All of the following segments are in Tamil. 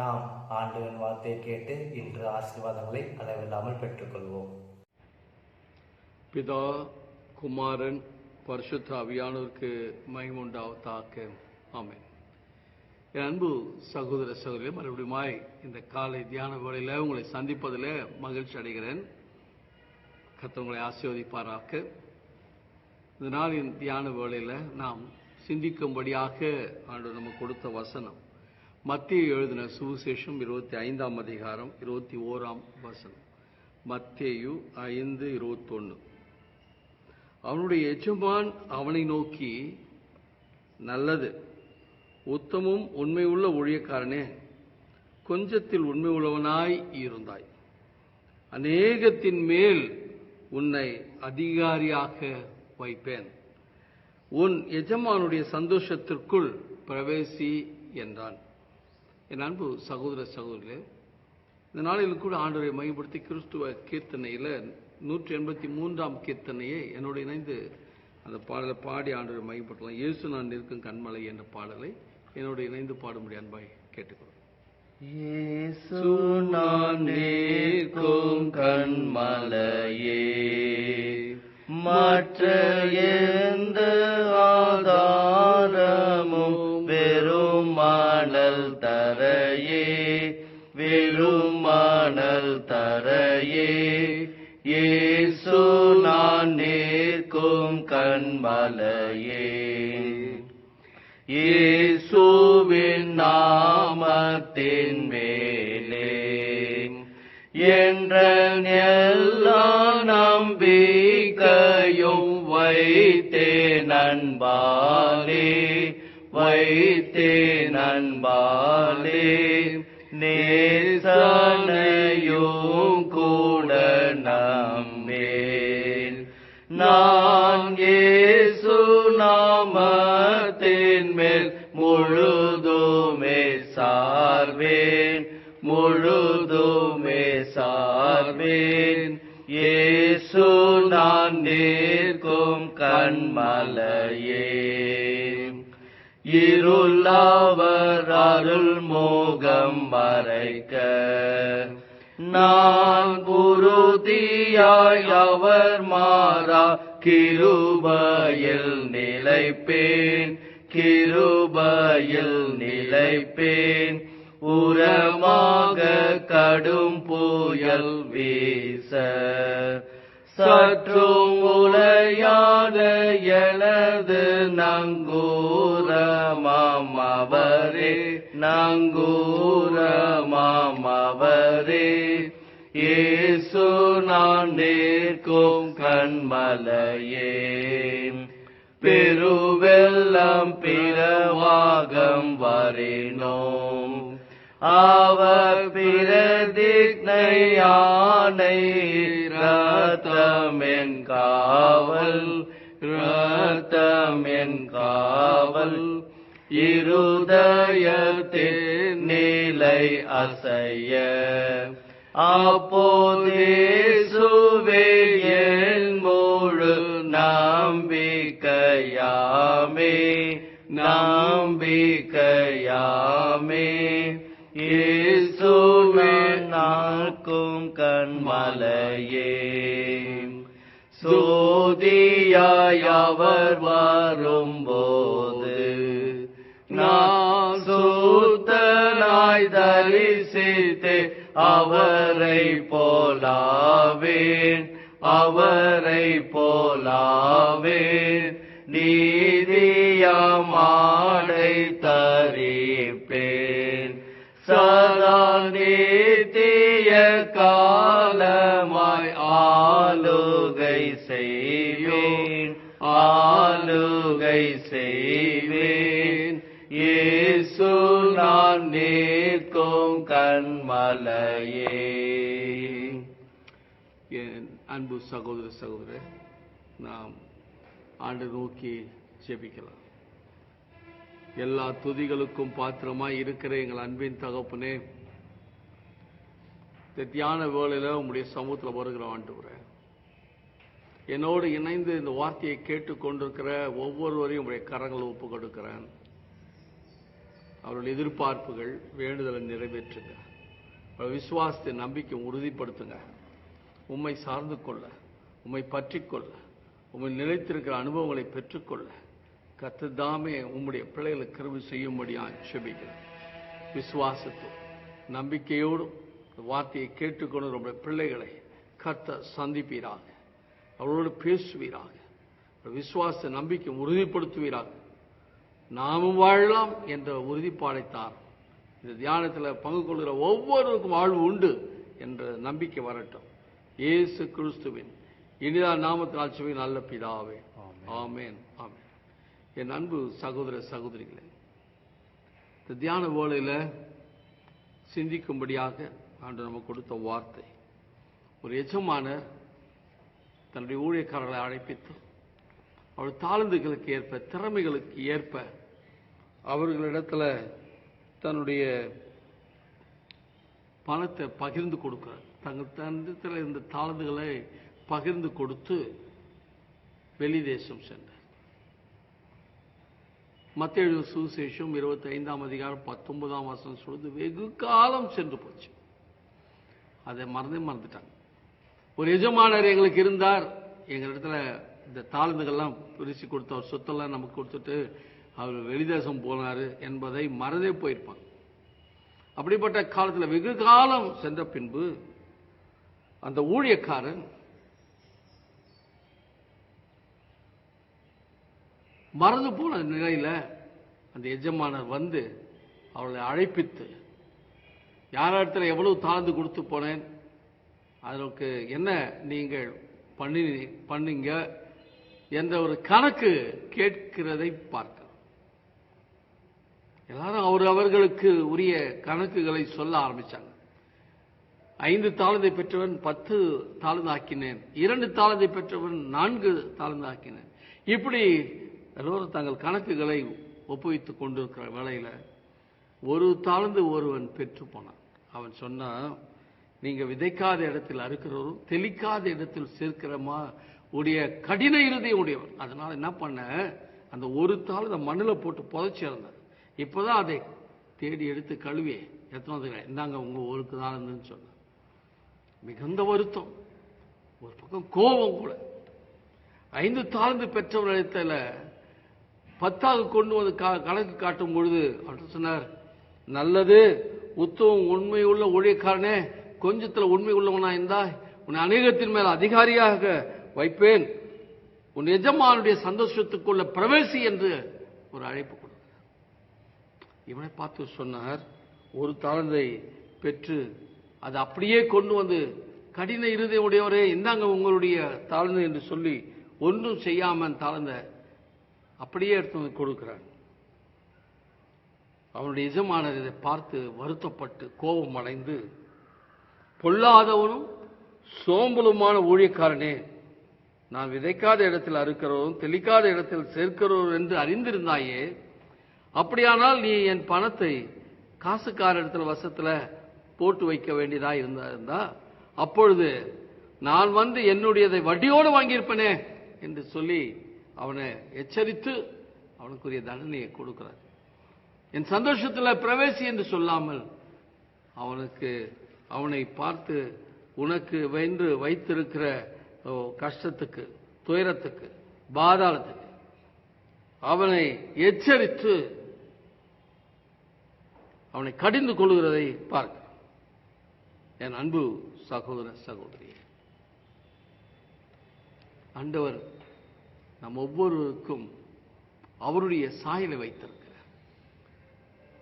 நாம் ஆண்டவன் வார்த்தையை கேட்டு இன்று ஆசீர்வாதங்களை அளவில்லாமல் பெற்றுக்கொள்வோம். பிதா குமாரன் பரிசுத்த அவியானோருக்கு மகிமுண்டாவதாக ஆமேன். என் அன்பு சகோதர சகோதரி மறுபடியுமாய் இந்த காலை தியான வேளையில் உங்களை சந்திப்பதில் மகிழ்ச்சி அடைகிறேன். கத்தவங்களை உங்களை ஆசீர்வதிப்பாராக. இந்த நாளின் தியான வேளையில் நாம் சிந்திக்கும்படியாக ஆண்டு நம்ம கொடுத்த வசனம் மத்திய எழுதின சுவிசேஷம் இருபத்தி ஐந்தாம் அதிகாரம் இருபத்தி ஓராம் வசனம். மத்தேயு ஐந்து இருபத்தொன்று அவனுடைய எஜமான் அவனை நோக்கி நல்லது. உத்தமும் உண்மையுள்ள ஊழியக்காரனே. கொஞ்சத்தில் உண்மை உள்ளவனாய் இருந்தாய். அநேகத்தின் மேல் உன்னை அதிகாரியாக வைப்பேன். உன் எஜமானுடைய சந்தோஷத்திற்குள் பிரவேசி என்றான். என் அன்பு சகோதர சகோதரர்களே இந்த நாளில் கூட ஆண்டவரை மையப்படுத்தி கிறிஸ்துவ கீர்த்தனையில் நூற்றி எண்பத்தி மூன்றாம் கீர்த்தனையை என்னோடு இணைந்து அந்த பாடலை பாடி ஆண்டவரை மையப்படுத்தலாம் இயேசு நான் நிற்கும் கண்மலை என்ற பாடலை என்னோடு இணைந்து பாடும்படி அன்பாய் கேட்டுக்கொள்கிறேன் இயேசு நான் நிற்கும் கண்மலையே மற்ற எந்த ஆதாரமும் வெறும் மணல் தரையே வெறும் மணல் தரையே ஏசு நான் நிற்கும் கண்மலையே. இயேசுவின் நாமத்தின் மேலே என்ற எல்லா நம்பிக்கையும் வைத்தே நண்பாலே வைத்தே நண்பாலே நேசனையும் கூட நம்மேல் நான் இயேசு நாமத்தின் மேல் முழுதுமே சார்வேன். முழுதுமே சார்வேன். ஏசு நான் நிற்கும் கண்மலையே. இருளவர் அருள் மோகம் மறைக்க. நான் குருதியாய் அவர் மாறா கிருபையில் நிலைப்பேன். கிருபையில் நிலைப்பேன். உரமாக கடும் புயல் வீச. சற்றும் உலையான எனது நங்கூரமாம் அவரே நங்கூரமாம் அவரே. இயேசு நான் நிற்கும் கண்மலையே. பெருவெல்லம் பிறவாகம் வரினோ. அவர் பிரதிக்னை யானை ரத்தமென் காவல் ரத்தமென் காவல். இருதயத்தில் நிலை அசைய. அப்போதே சுவேயன் முழு நம்பிக்கையாமே நம்பிக்கையாமே. இயேசுவே நாக்கும் கண்மலையே. சோதியாய் அவர் வரும்போது நான் சூத்தனாய் தரிசித்து அவரை போலாவேன் அவரை போலாவேன். நீதியமாடை தரிப்பேன் ஆளுகை செய்வேன். இயேசு நான் நிற்கும் கண்மலையே. என் அன்பு சகோதர சகோதரர் நாம் ஆண்டு நோக்கி ஜெபிக்கலாம். எல்லா துதிகளுக்கும் பாத்திரமாய் இருக்கிற எங்கள் அன்பின் தகப்பனே இந்த தியான வேளையில உங்களுடைய சமூகத்தில் வருகிற ஆண்டு என்னோடு இணைந்து இந்த வார்த்தையை கேட்டுக் கொண்டிருக்கிற ஒவ்வொருவரையும் உடைய கரங்களை ஒப்பு கொடுக்கிறேன் அவர்கள் எதிர்பார்ப்புகள் வேண்டுதலை நிறைவேற்றுங்க. அவர்கள் விசுவாசத்தை நம்பிக்கை உறுதிப்படுத்துங்க. உம்மை சார்ந்து கொள்ள உம்மை பற்றிக்கொள்ள கொள்ள நிலைத்திருக்கிற அனுபவங்களை பெற்றுக்கொள்ள கத்துதாமே உம்முடைய பிள்ளைகளை கருவு செய்யும்படியா செபிக்கிறேன். விசுவாசத்தோடு நம்பிக்கையோடும் இந்த வார்த்தையை கேட்டுக்கொண்டு நம்முடைய பிள்ளைகளை கத்த சந்திப்பீராக. அவர்களோடு பேசுவீராக. விசுவாச நம்பிக்கை உறுதிப்படுத்துவீராக. நாமும் வாழலாம் என்ற உறுதிப்பாடைத்தான். இந்த தியானத்தில் பங்கு கொள்கிற ஒவ்வொருவருக்கும் வாழ்வு உண்டு என்ற நம்பிக்கை வரட்டும். இயேசு கிறிஸ்துவின் இனிதா நாமத்தினால் சுவை நல்ல பிதாவே. ஆமென். ஆமென். என் அன்பு சகோதர சகோதரிகளே இந்த தியான வேளையில் சிந்திக்கும்படியாக ஆண்டு நமக்கு கொடுத்த வார்த்தை. ஒரு எஜமானர் தன்னுடைய ஊழியக்காரர்களை அழைப்பித்து அவர் தாழ்ந்துகளுக்கு ஏற்ப திறமைகளுக்கு ஏற்ப அவர்களிடத்துல தன்னுடைய பணத்தை பகிர்ந்து கொடுக்கிறார். தங்கள் தந்தத்தில் இருந்த தாழ்ந்துகளை பகிர்ந்து கொடுத்து வெளி தேசம் சென்றார். மத்திய சுவிசேஷம் இருபத்தி ஐந்தாம் அதிகாரம் பத்தொன்பதாம் வருஷம் சொல்லுது வெகு காலம் சென்று போச்சு. அதை மறந்தே மறந்துட்டாங்க. ஒரு எஜமானர் எங்களுக்கு இருந்தார். எங்க இடத்துல இந்த தாழ்ந்துகள்லாம் பிரித்து கொடுத்தவர் சொத்தெல்லாம் நமக்கு கொடுத்துட்டு அவர் வெளிதேசம் போனார் என்பதை மறந்தே போயிருப்பாங்க. அப்படிப்பட்ட காலத்தில் வெகு காலம் சென்ற பின்பு அந்த ஊழியக்காரன் மறந்து போன நிலையில அந்த எஜமானர் வந்து அவளை அழைப்பித்து யார் இடத்துல எவ்வளவு தாழ்ந்து கொடுத்து போனேன்? அதற்கு என்ன நீங்கள் பண்ணி பண்ணீங்க? என்ற ஒரு கணக்கு கேட்கிறதை பார்க்க எல்லாரும் அவர் அவர்களுக்கு உரிய கணக்குகளை சொல்ல ஆரம்பிச்சாங்க. ஐந்து தாளந்தை பெற்றவன் பத்து தாழ்ந்தாக்கினேன் இரண்டு தாளந்தை பெற்றவன் நான்கு தாழ்ந்தாக்கினேன் இப்படி எல்லோரும் தங்கள் கணக்குகளை ஒப்புவித்துக் கொண்டிருக்கிற வேலையில் ஒரு தாழ்ந்து ஒருவன் பெற்று போனான். அவன் சொன்னான் நீங்க விதைக்காத இடத்தில் அறுக்கிறவரும் தெளிக்காத இடத்தில் சேர்க்கிறமா உடைய கடின இருதயம் உடையவர். அதனால என்ன பண்ண அந்த ஒரு தாள் அந்த மண்ணில் போட்டு புதைச்சி இப்போ இப்போதான் அதை தேடி எடுத்து கழுவி எத்தனை வந்துக்கிறேன் இந்தாங்க உங்க ஊருக்கு தான் இருந்துன்னு சொன்னார். மிகுந்த வருத்தம். ஒரு பக்கம் கோபம் கூட. ஐந்து தாழ்ந்து பெற்றவர் இடத்துல பத்தாக கொண்டு வந்து கணக்கு காட்டும் பொழுது அவர் சொன்னார் நல்லது உத்தமம் உண்மை உள்ள ஊழியக்காரனே கொஞ்சத்துல உண்மை உள்ளவனா இருந்தா உன்னை அநேகத்தின் மேல் அதிகாரியாக வைப்பேன். உன் எஜமானுடைய சந்தோஷத்துக்குள்ள பிரவேசி என்று ஒரு அழைப்பு கொடுத்தார். இவனை பார்த்து சொன்னார் ஒரு தாளந்தை பெற்று அதை அப்படியே கொண்டு வந்து கடின இருதய உடையவரே இந்தாங்க உங்களுடைய தாழ்ந்து என்று சொல்லி ஒன்றும் செய்யாம தாழ்ந்த அப்படியே எடுத்து வந்து கொடுக்கிறான் அவனுடைய எஜமானர் இதை பார்த்து வருத்தப்பட்டு கோபம் அடைந்து பொல்லாதவனும் சோம்பலுமான ஊழியக்காரனே. நான் விதைக்காத இடத்தில் அறுக்கிறவரும் தெளிக்காத இடத்தில் சேர்க்கிறவர் என்று அறிந்திருந்தாயே அப்படியானால் நீ என் பணத்தை காசுக்கார இடத்துல வசத்துல போட்டு வைக்க வேண்டியதா இருந்தா இருந்தா அப்பொழுது நான் வந்து என்னுடையதை வட்டியோடு வாங்கியிருப்பேனே என்று சொல்லி அவனை எச்சரித்து அவனுக்குரிய தண்டனையை கொடுக்கிறார். என் சந்தோஷத்தில் பிரவேசி என்று சொல்லாமல் அவனுக்கு அவனை பார்த்து உனக்கு வென்று வைத்திருக்கிற ஓ, கஷ்டத்துக்கு துயரத்துக்கு பாதாளத்துக்கு அவனை எச்சரித்து அவனை கடிந்து கொள்கிறதை பார்க்க. என் அன்பு சகோதர சகோதரி அண்டவர் நம் ஒவ்வொருவருக்கும் அவருடைய சாயலை வைத்திருக்கிறார்.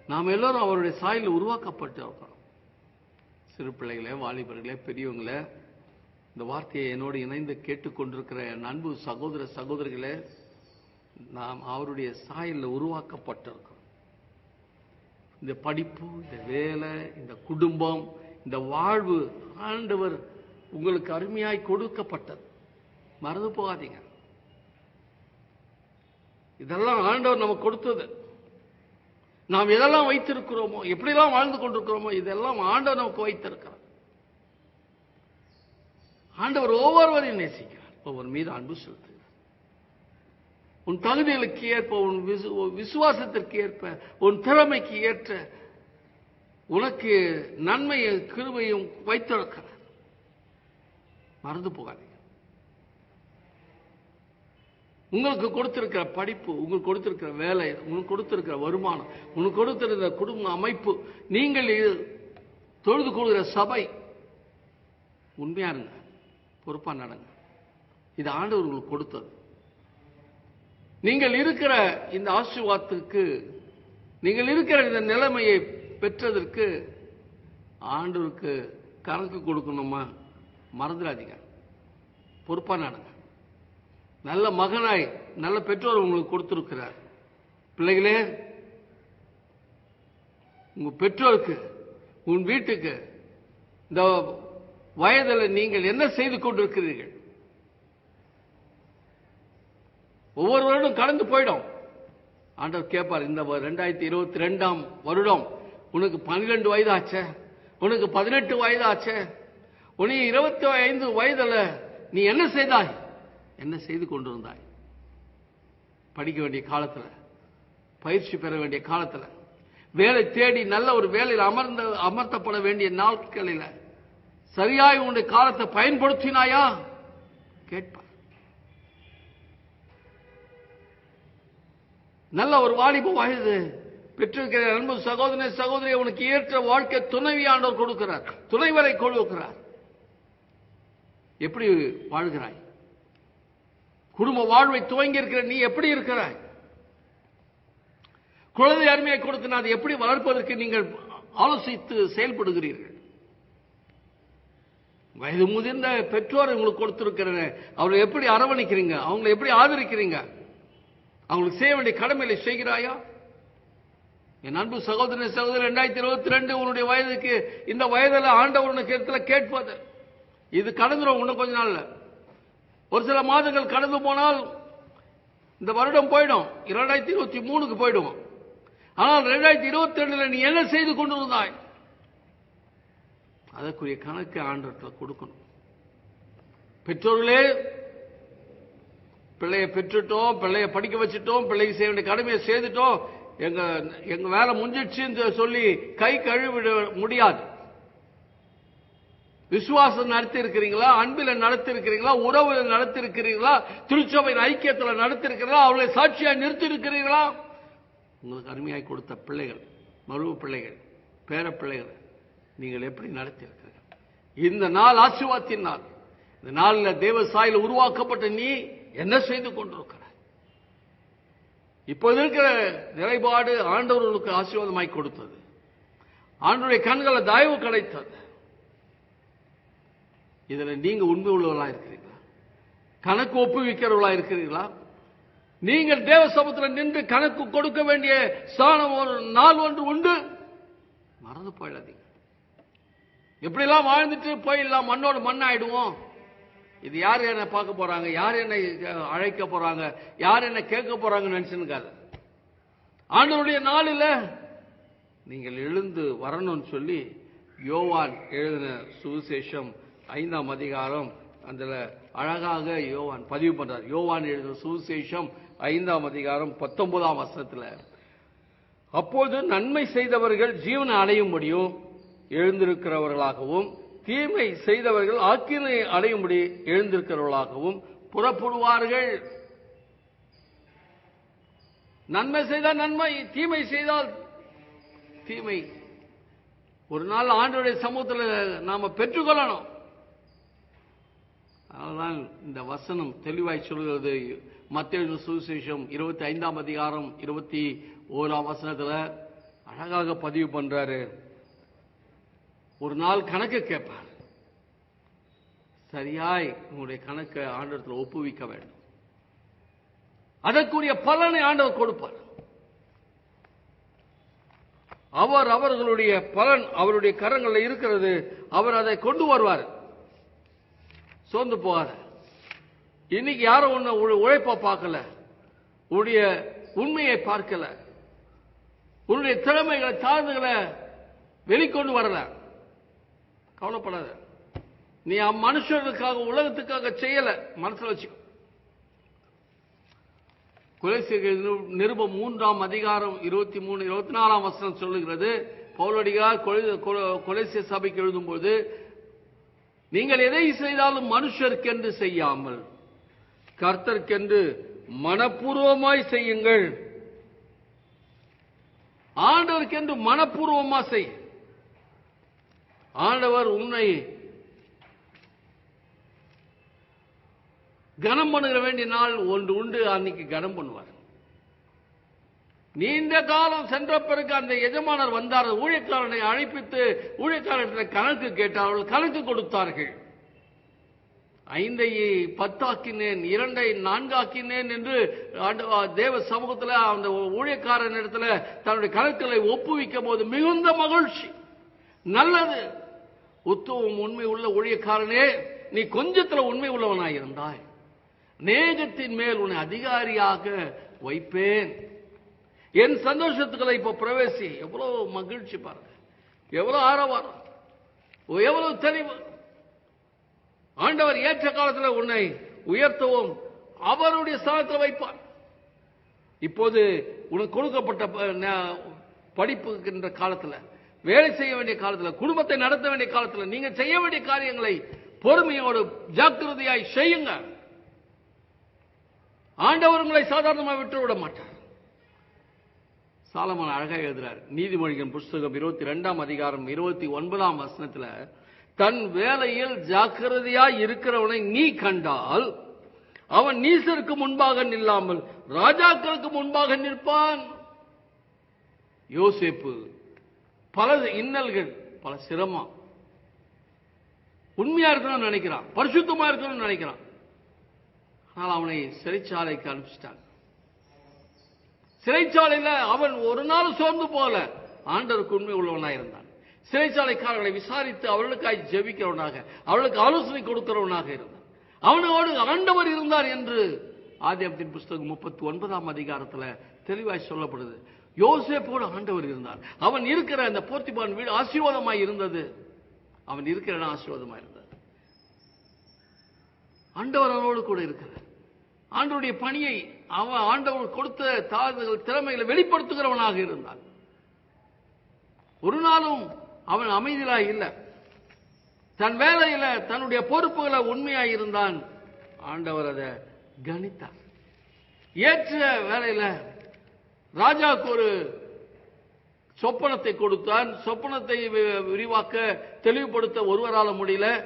நாம் எல்லாரும் அவருடைய சாயலில் உருவாக்கப்பட்டிருக்கிறோம். சிறு பிள்ளைகளே வாலிபர்களே பெரியவங்களே இந்த வார்த்தையை என்னோடு இணைந்து கேட்டுக்கொண்டிருக்கிற நண்பு சகோதர சகோதரிகளே நாம் அவருடைய சாயலில் உருவாக்கப்பட்டிருக்கிறோம். இந்த படிப்பு இந்த வேலை இந்த குடும்பம் இந்த வாழ்வு ஆண்டவர் உங்களுக்கு அருமையாய் கொடுக்கப்பட்டது. மறந்து போகாதீங்க. இதெல்லாம் ஆண்டவர் நமக்கு கொடுத்தது. நாம் எதெல்லாம் வைத்திருக்கிறோமோ எப்படிலாம் வாழ்ந்து கொண்டிருக்கிறோமோ இதெல்லாம் ஆண்டவர் நமக்கு வைத்திருக்கிறார். ஆண்டவர் ஒவ்வொருவரையும் நேசிக்கிறார். ஒவ்வொரு மீது அன்பு செலுத்துகிறார். உன் தகுதிகளுக்கு ஏற்ப உன் விசு- விசுவாசத்திற்கு ஏற்ப உன் திறமைக்கு ஏற்ற உனக்கு நன்மையும் கிருமையும் வைத்திருக்கிறார். மறந்து போகாதே உங்களுக்கு கொடுத்திருக்கிற படிப்பு உங்களுக்கு கொடுத்திருக்கிற வேலை உங்களுக்கு கொடுத்திருக்கிற வருமானம் உங்களுக்கு கொடுத்திருக்கிற குடும்ப அமைப்பு நீங்கள் தொழுது கொள்கிற சபை உண்மையா இருங்க பொறுப்பா நடங்க. இது ஆண்டவர் உங்களுக்கு கொடுத்தது. நீங்கள் இருக்கிற இந்த ஆசீர்வாதத்துக்கு நீங்கள் இருக்கிற இந்த நிலைமையை பெற்றதற்கு ஆண்டவருக்கு கணக்கு கொடுக்கணுமா? மறந்துடாதீங்க. பொறுப்பா நடங்க. நல்ல மகனாய் நல்ல பெற்றோர் உங்களுக்கு கொடுத்திருக்கிறார். பிள்ளைகளே உங்க பெற்றோருக்கு உன் வீட்டுக்கு இந்த வயதில் நீங்கள் என்ன செய்து கொண்டிருக்கிறீர்கள்? ஒவ்வொரு வருடம் கடந்து போயிடும். ஆண்டவர் கேட்பார் இந்த ரெண்டாயிரத்தி இருபத்தி ரெண்டாம் வருடம் உனக்கு பன்னிரெண்டு வயதாச்சே உனக்கு பதினெட்டு வயதாச்சே உனக்கு இருபத்தி ஐந்து வயதுல நீ என்ன செய்தாய்? என்ன செய்து கொண்டிருந்தாய்? படிக்க வேண்டிய காலத்துல பயிற்சி பெற வேண்டிய காலத்துல வேலை தேடி நல்ல ஒரு வேலையில் அமர்ந்த அமர்த்தப்பட வேண்டிய நாட்களில சரியாய் உன்னுடைய காலத்தை பயன்படுத்தினாயா? கேட்பார். நல்ல ஒரு வாலிப வயது பெற்றிருக்கிற அன்பு சகோதரனை சகோதரி உனக்கு ஏற்ற வாழ்க்கை துணைவியானவர் கொடுக்கிறார். துணைவரை கொடுக்கிறார். எப்படி வாழ்கிறாய்? குடும்ப வாழ்வை துவங்கி இருக்கிற நீ எப்படி இருக்கிறாய்? குழந்தை அருமையை கொடுத்து அதை எப்படி வளர்ப்பதற்கு நீங்கள் ஆலோசித்து செயல்படுகிறீர்கள்? வயது முதிர்ந்த பெற்றோர் உங்களுக்கு கொடுத்திருக்கிற அவங்களை எப்படி அரவணைக்கிறீங்க? அவங்களை எப்படி ஆதரிக்கிறீங்க? அவங்களுக்கு செய்ய வேண்டிய கடமைகளை செய்கிறாயா? என் அன்பு சகோதர சகோதரர் ரெண்டாயிரத்தி இருபத்தி ரெண்டு உன்னுடைய வயதுக்கு இந்த வயதில் ஆண்டவர் உனக்கு இடத்துல கேட்பது இது கடந்துரும் இன்னும் கொஞ்ச நாளில். ஒரு சில மாதங்கள் கடந்து போனால் இந்த வருடம் போயிடும். இரண்டாயிரத்தி இருபத்தி மூணுக்கு போயிடும் ஆனால் ரெண்டாயிரத்தி இருபத்தி ரெண்டுல நீ என்ன செய்து கொண்டு இருந்தாய் அதற்குரிய கணக்கு ஆண்டத்தில் கொடுக்கணும். பெற்றோர்களே பிள்ளைய பெற்றுட்டோம் பிள்ளைய படிக்க வச்சுட்டோம் பிள்ளைக்கு செய்ய வேண்டிய கடமையை செய்துட்டோம். எங்க எங்க வேலை முடிஞ்சிடுச்சுன்னு சொல்லி கை கழுவிட முடியாது. விசுவாசம் நடத்திருக்கிறீங்களா அன்பில் நடத்திருக்கிறீங்களா நடத்திருக்கிறீங்களா உறவுல திருச்சபையின் ஐக்கியத்தில் நடத்திருக்கிறீங்களா அவர்களை அவளை சாட்சியா உங்களுக்கு அருமையாக கொடுத்த பிள்ளைகள் மருவ பிள்ளைகள் பேர பிள்ளைகள் நீங்கள் எப்படி நடத்தியிருக்கிறீர்கள்? இந்த நாள் ஆசீர்வாத்தின் நாள். இந்த நாளில் தேவ சாயில் உருவாக்கப்பட்ட நீ என்ன செய்து கொண்டிருக்கிறாய்? இப்போது இருக்கிற நிலைப்பாடு ஆண்டவர்களுக்கு ஆசீர்வாதமாய் கொடுத்தது. ஆண்டவருடைய கண்களை தயவு கிடைத்தது. இதுல நீங்க உண்மை உள்ளவர்களா இருக்கிறீங்களா கணக்கு ஒப்புவிக்கிறவர்களா இருக்கிறீர்களா? நீங்கள் தேவ சமூகத்தில் நின்று கணக்கு கொடுக்க வேண்டிய ஸ்தானம் ஒரு நாள் ஒன்று உண்டு. மறந்து போயிடாதீங்க. எப்படிலாம் வாழ்ந்துட்டு போயிடலாம் மண்ணோடு மண்ணாயிடுவோம்? இது யார் என்ன பார்க்க போறாங்க? யார் என்னை அழைக்க போறாங்க? யார் என்ன கேட்க போறாங்கன்னு நினைச்சுக்காது ஆண்டவருடைய நாளில் நீங்கள் எழுந்து வரணும்னு சொல்லி யோவான் எழுதின சுவிசேஷம் ஐந்தாம் அதிகாரம் அதில் அழகாக யோவான் பதிவு பண்றார். யோவான் எழுதின சுவிசேஷம் ஐந்தாம் அதிகாரம் பத்தொன்பதாம் வருஷத்தில் அப்போது நன்மை செய்தவர்கள் ஜீவனை அடையும்படியும் எழுந்திருக்கிறவர்களாகவும் தீமை செய்தவர்கள் ஆக்கினை அடையும்படி எழுந்திருக்கிறவர்களாகவும் புறப்படுவார்கள். நன்மை செய்தால் நன்மை தீமை செய்தால் தீமை. ஒரு நாள் ஆண்டுடைய சமூகத்தில் நாம பெற்றுக்கொள்ளணும். அதனால்தான் இந்த வசனம் தெளிவாய் சொல்கிறது. மத்திய சுவிசேஷம் இருபத்தி ஐந்தாம் அதிகாரம் இருபத்தி ஓராம் வசனத்தில் அழகாக பதிவு பண்றாரு. ஒரு நாள் கணக்கு கேட்பார். சரியாய் உங்களுடைய கணக்கை ஆண்டவத்தில் ஒப்புவிக்க வேண்டும். அதற்குரிய பலனை ஆண்டவர் கொடுப்பார். அவர் அவர்களுடைய பலன் அவருடைய கரங்களில் இருக்கிறது அவர் அதை கொண்டு வருவார். சோர்ந்து போகாத. இன்னைக்கு யாரும் உன்னை உ- உழைப்ப பார்க்கல. உன்னுடைய உண்மையை பார்க்கல. உன்னுடைய திறமைகளை தாழ்ந்துகளை வெளிக்கொண்டு வரல. கவலைப்படாத. நீ மனுஷனுக்காக உலகத்துக்காக செய்யல. மனசுல வச்சுக்கோ. குலசேகர் நிருபம் மூன்றாம் அதிகாரம் இருபத்தி மூணு இருபத்தி நாலாம் வசனம் சொல்லுகிறது. பவுலடிகார் கொலைசிய சபைக்கு எழுதும்போது நீங்கள் எதை செய்தாலும் மனுஷருக்கென்று செய்யாமல் கர்த்தர்க்கென்று மனப்பூர்வமாய் செய்யுங்கள். ஆண்டவருக்கென்று மனப்பூர்வமா செய். ஆண்டவர் உன்னை கனம் பண்ணுகிற வேண்டிய நாள் ஒன்று உண்டு. அன்னைக்கு கனம் பண்ணுவார். நீண்ட காலம் சென்ற பிறகு அந்த எஜமானர் வந்தார். ஊழியக்காரனை அழைப்பித்து ஊழியக்காரர்கள் கணக்கு கேட்டார்கள். கணக்கு கொடுத்தார்கள். ஐந்தை பத்தாக்கினேன் இரண்டை நான்காக்கினேன் என்று தேவ சமூகத்தில் அந்த ஊழியக்காரன் இடத்துல தன்னுடைய கணக்குகளை ஒப்புவிக்கும் போது மிகுந்த மகிழ்ச்சி. நல்லது. உத்துவம் உண்மை உள்ள ஊழியக்காரனே நீ கொஞ்சத்துல உண்மை உள்ளவனாயிருந்தாய். நேகத்தின் மேல் உன்னை அதிகாரியாக வைப்பேன். என் சந்தோஷத்துக்களை இப்போ பிரவேசி. எவ்வளவு மகிழ்ச்சி பாருங்க. எவ்வளவு ஆரவாரம். எவ்வளவு தெளிவு. ஆண்டவர் ஏற்ற காலத்தில் உன்னை உயர்த்தவும். அவருடைய ஸ்தானத்தில் வைப்பார். இப்போது உனக்கு கொடுக்கப்பட்ட ப- ந- படிப்புகின்ற காலத்தில் வேலை செய்ய வேண்டிய காலத்தில் குடும்பத்தை நடத்த வேண்டிய காலத்தில் நீங்க செய்ய வேண்டிய காரியங்களை பொறுமையோடு ஜாக்கிரதையாய் செய்யுங்க. ஆண்டவர் உங்களை சாதாரணமாக விட்டு விட மாட்டார். சாலமன் அழகா எழுதுறார். நீதிமொழியின் புஸ்தகம் இருபத்தி ரெண்டாம் அதிகாரம் இருபத்தி ஒன்பதாம் வசனத்துல தன் வேலையில் ஜாக்கிரதையாய் இருக்கிறவனை நீ கண்டால் அவன் நீசருக்கு முன்பாக நில்லாமல் ராஜாக்களுக்கு முன்பாக நிற்பான். யோசேப்பு பல இன்னல்கள் பல சிரமம். உண்மையா இருக்கணும்னு நினைக்கிறான் பரிசுத்தமா இருக்கணும்னு நினைக்கிறான். ஆனால் அவனை சிறைச்சாலைக்கு அனுப்பிச்சிட்டாங்க. சிறைச்சாலையில் அவன் ஒரு நாள் சோர்ந்து போல ஆண்டவருக்கு உண்மை உள்ளவனாக இருந்தான். சிறைச்சாலைக்காரர்களை விசாரித்து அவர்களுக்காய் ஜெபிக்கிறவனாக அவர்களுக்கு ஆலோசனை கொடுக்கிறவனாக இருந்தான். அவனோடு ஆண்டவர் இருந்தார் என்று ஆதியத்தின் புஸ்தகம் முப்பத்தி ஒன்பதாம் அதிகாரத்தில் தெளிவாய் சொல்லப்படுது. யோசேப்போடு ஆண்டவர் இருந்தார். அவன் இருக்கிற அந்த போர்த்திபான் வீடு ஆசீர்வாதமாய் இருந்தது. அவன் இருக்கிற ஆசீர்வாதமாய் இருந்தது. ஆண்டவர் அவனோடு கூட இருக்கிறார். ஆண்டவருடைய பணியை அவன் ஆண்டவர் கொடுத்த தாழ்வுகள் திறமைகளை வெளிப்படுத்துகிறவனாக இருந்தான். ஒரு நாளும் அவன் அமைதியாய் இல்லை. தன் வேலையில தன்னுடைய பொறுப்புகளை உண்மையாய் இருந்தான். ஆண்டவர் அதை கணித்தார். ஏற்ற வேலையில ராஜாவுக்கு ஒரு சொப்பனத்தை கொடுத்தான். சொப்பனத்தை வி- விரிவாக்க தெளிவுபடுத்த ஒருவரால முடியல.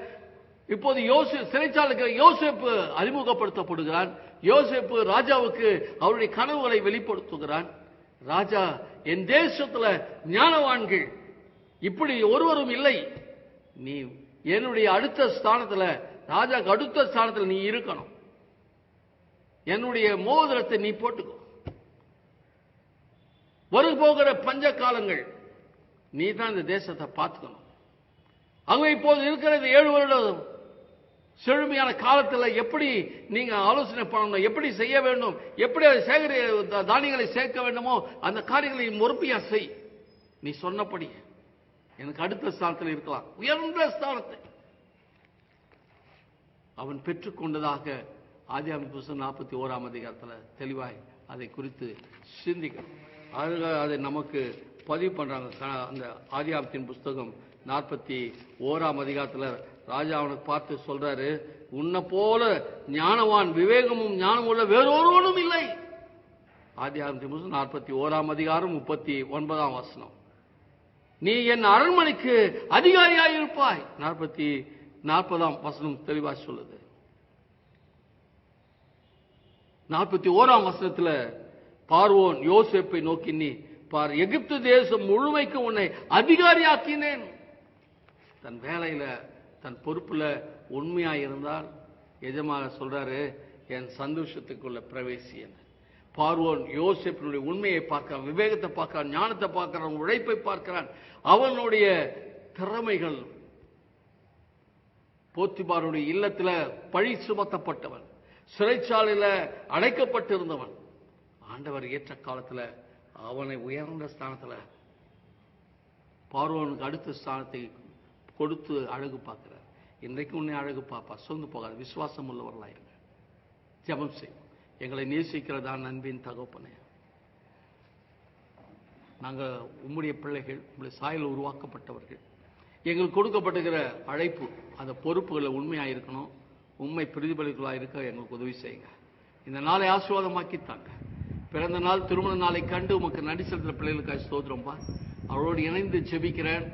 இப்போது யோசு சிறைச்சாலைக்கு யோசேப்பு அறிமுகப்படுத்தப்படுகிறான். யோசேப்பு ராஜாவுக்கு அவருடைய கனவுகளை வெளிப்படுத்துகிறான். ராஜா என் தேசத்துல ஞானவான்கள் இப்படி ஒருவரும் இல்லை. நீ என்னுடைய அடுத்த ஸ்தானத்துல ராஜாக்கு அடுத்த ஸ்தானத்துல நீ இருக்கணும். என்னுடைய மோதிரத்தை நீ போட்டுக்கோ. வரு போகிற பஞ்ச காலங்கள் நீ தான் இந்த தேசத்தை பார்த்துக்கணும். அங்க இப்போது இருக்கிற இந்த ஏழு வருடம் செழுமையான காலத்தில் எப்படி நீங்க ஆலோசனை பண்ணணும் எப்படி செய்ய வேண்டும் எப்படி அதை சேகரி தானியங்களை சேர்க்க வேண்டுமோ அந்த காரியங்களை முறுப்பியா செய். நீ சொன்னபடி. எனக்கு அடுத்த ஸ்தானத்தில் இருக்கலாம். உயர்ந்த ஸ்தானத்தை. அவன் பெற்றுக்கொண்டதாக ஆதி புஸ்தகம் நாற்பத்தி ஓராம் அதிகாரத்தில் தெளிவாய் அதை குறித்து சிந்திக்கணும். அது அதை நமக்கு பதிவு பண்றாங்க. அந்த ஆதியாமத்தின் புஸ்தகம் நாற்பத்தி ஓராம் அதிகாரத்தில் ராஜா அவனுக்கு பார்த்து சொல்றாரு உன்னை போல ஞானவான் விவேகமும் ஞானம் உள்ள வேறொருவனும் இல்லை. ஆதியாமத்தின் புஸ்தகம் நாற்பத்தி ஓராம் அதிகாரம் முப்பத்தி ஒன்பதாம் வசனம். நீ என் அரண்மனைக்கு அதிகாரியாயிருப்பாய். நாற்பத்தி நாற்பதாம் வசனம் தெளிவா சொல்லுது. நாற்பத்தி ஓராம் வசனத்துல பார்வோன் யோசிப்பை நோக்கி நீ பார் எகிப்து தேசம் முழுமைக்கு உன்னை அதிகாரியாக்கினேன். தன் வேலையில தன் பொறுப்புல உண்மையா இருந்தால் எஜமாக சொல்றாரு என் சந்தோஷத்துக்குள்ள பிரவேசியன் பார்வோன் யோசிப்பினுடைய உண்மையை பார்க்கிறான் விவேகத்தை பார்க்கிறான் ஞானத்தை பார்க்கிறான் உழைப்பை பார்க்கிறான். அவனுடைய திறமைகள் போத்திபாருடைய இல்லத்தில் பழி சுமத்தப்பட்டவன் சிறைச்சாலையில் அடைக்கப்பட்டிருந்தவன். ஆண்டவர் ஏற்ற காலத்தில் அவனை உயர்ந்த ஸ்தானத்தில் பார்வோனுக்கு அடுத்த ஸ்தானத்தை கொடுத்து அழகு பார்க்கிறார். இன்றைக்கு உன்னை அழகு பாப்பா சோர்ந்து போகாது. விசுவாசம் உள்ளவர்களாயிருங்க ஜபம் செய்வோம். எங்களை நேசிக்கிறதா நண்பின் தகப்பனே. நாங்கள் உம்முடைய பிள்ளைகள் உங்களுடைய சாயல் உருவாக்கப்பட்டவர்கள். எங்களுக்கு கொடுக்கப்பட்டுகிற அழைப்பு அந்த பொறுப்புகளை உண்மையாக இருக்கணும். உண்மை பிரதிபலிகளாக இருக்க எங்களுக்கு உதவி செய்யுங்க. இந்த நாளை ஆசீர்வாதமாக்கித்தாங்க. பிறந்த நாள் திருமண நாளை கண்டு உமக்கு நடி செலுத்துகிற பிள்ளைகளுக்காக ஸ்தோத்திரம்பா அவரோடு இணைந்து ஜெபிக்கிறேன்.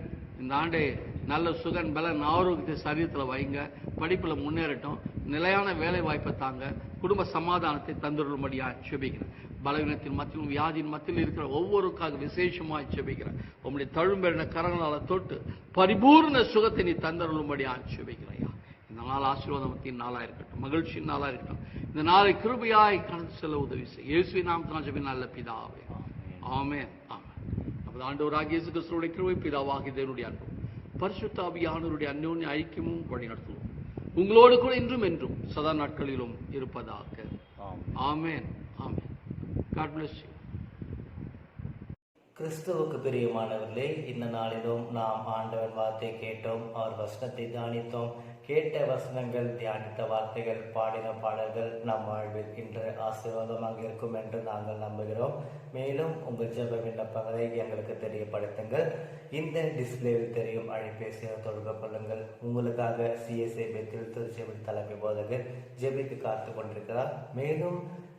இந்த ஆண்டே நல்ல சுகன் பலன் ஆரோக்கியத்தை சரீரத்தில் வைங்க. படிப்பில் முன்னேறட்டும். நிலையான வேலை வாய்ப்பை தாங்க. குடும்ப சமாதானத்தை தந்துடும்படியாக ஜெபிக்கிறேன் பலவீனத்தின் மத்தியிலும் வியாதியின் மத்தியில் இருக்கிற ஒவ்வொருக்காக விசேஷமாக ஜெபிக்கிறேன் உம்முடைய தழும்பெறின கரங்களால் தொட்டு பரிபூர்ண சுகத்தை நீ தந்தருளும்படியாக ஜெபிக்கிறையா இந்த நாள் ஆசீர்வாதத்தின் நாளாக இருக்கட்டும். மகிழ்ச்சியின் நாளாக இருக்கட்டும். இந்த நாளை கிருபையாய் கடந்து செல்ல உதவி செய். இயேசுவின் நாமத்தினால் ஜெபி நல்ல பிதாவே. ஆமென். ஆமென். நமது ஆண்டவராகிய இயேசு கிறிஸ்துவுடைய கிருபை பிதாவாகிய தேவனுடைய அன்பும் பரிசுத்த ஆவியானவருடைய அந்யோன்ய ஐக்கியமும் வழிநடத்துவோம் உங்களோடு கூட இன்றும் என்றும் சதா நாட்களிலும் இருப்பதாக. Amen. Amen. God bless you. கிறிஸ்துவுக்கு பிரியமானவர்களே இந்த நாளிலும் நாம் ஆண்டவர் வார்த்தை கேட்டோம் அவர் வசனத்தை தியானித்தோம். கேட்ட வசனங்கள் தியானித்த வார்த்தைகள் பாடின பாடல்கள் நம் வாழ்வில் இன்று ஆசீர்வாதமாக இருக்கும் என்று நாங்கள் நம்புகிறோம். மேலும் உங்கள் ஜெப விண்ணப்பங்களை எங்களுக்கு தெரியப்படுத்துங்கள். இந்த டிஸ்பிளேவில் தெரியும் அழைப்பேசியை தொடர்பு கொள்ளுங்கள். உங்களுக்காக சிஎஸ்ஐ பெத்தில் திருச்செவில் தலைமை போதகர் ஜெபித்து காத்து கொண்டிருக்கிறார். மேலும்